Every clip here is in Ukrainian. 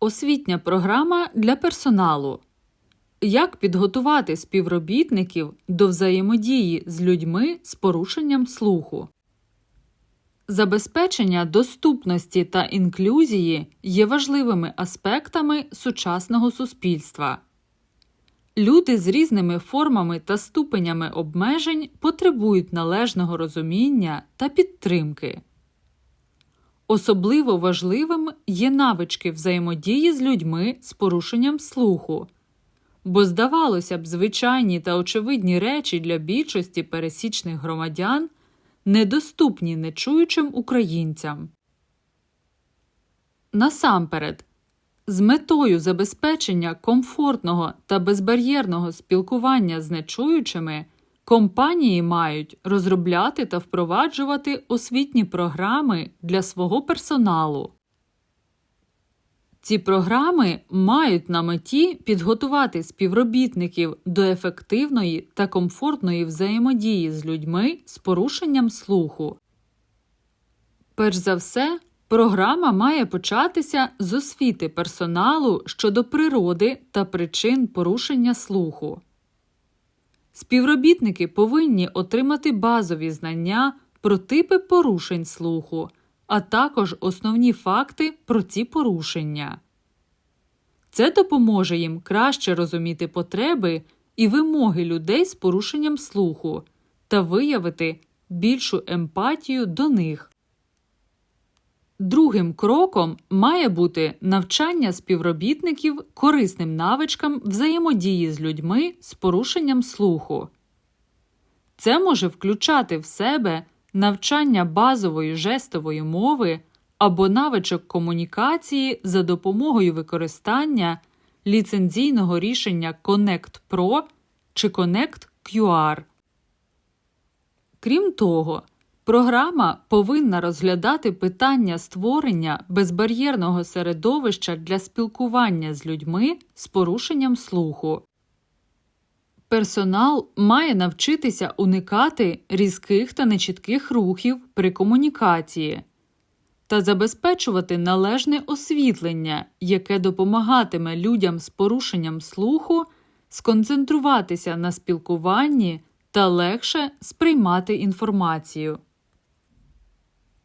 Освітня програма для персоналу. Як підготувати співробітників до взаємодії з людьми з порушенням слуху? Забезпечення доступності та інклюзії є важливими аспектами сучасного суспільства. Люди з різними формами та ступенями обмежень потребують належного розуміння та підтримки. Особливо важливим є навички взаємодії з людьми з порушенням слуху, бо, здавалося б, звичайні та очевидні речі для більшості пересічних громадян недоступні нечуючим українцям. Насамперед, з метою забезпечення комфортного та безбар'єрного спілкування з нечуючими компанії мають розробляти та впроваджувати освітні програми для свого персоналу. Ці програми мають на меті підготувати співробітників до ефективної та комфортної взаємодії з людьми з порушенням слуху. Перш за все, програма має початися з освіти персоналу щодо природи та причин порушення слуху. Співробітники повинні отримати базові знання про типи порушень слуху, а також основні факти про ці порушення. Це допоможе їм краще розуміти потреби і вимоги людей з порушенням слуху та виявити більшу емпатію до них. Другим кроком має бути навчання співробітників корисним навичкам взаємодії з людьми з порушенням слуху. Це може включати в себе навчання базової жестової мови або навичок комунікації за допомогою використання ліцензійного рішення Connect Pro чи Connect QR. Крім того, Програма повинна розглядати питання створення безбар'єрного середовища для спілкування з людьми з порушенням слуху. Персонал має навчитися уникати різких та нечітких рухів при комунікації та забезпечувати належне освітлення, яке допомагатиме людям з порушенням слуху сконцентруватися на спілкуванні та легше сприймати інформацію.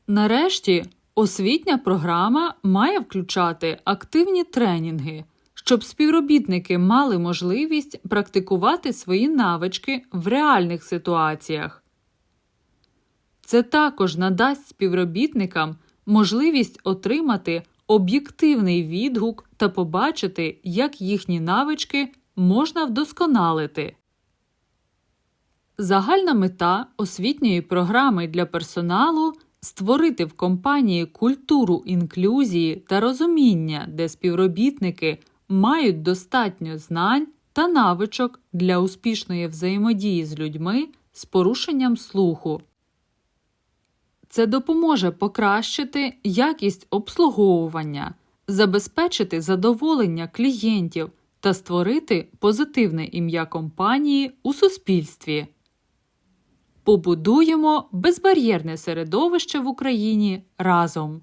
Нарешті, освітня програма має включати активні тренінги, щоб співробітники мали можливість практикувати свої навички в реальних ситуаціях. Це також надасть співробітникам можливість отримати об'єктивний відгук та побачити, як їхні навички можна вдосконалити. Загальна мета освітньої програми для персоналу створити в компанії культуру інклюзії та розуміння, де співробітники мають достатньо знань та навичок для успішної взаємодії з людьми з порушенням слуху. Це допоможе покращити якість обслуговування, забезпечити задоволення клієнтів та створити позитивне ім'я компанії у суспільстві. Побудуємо безбар'єрне середовище в Україні разом.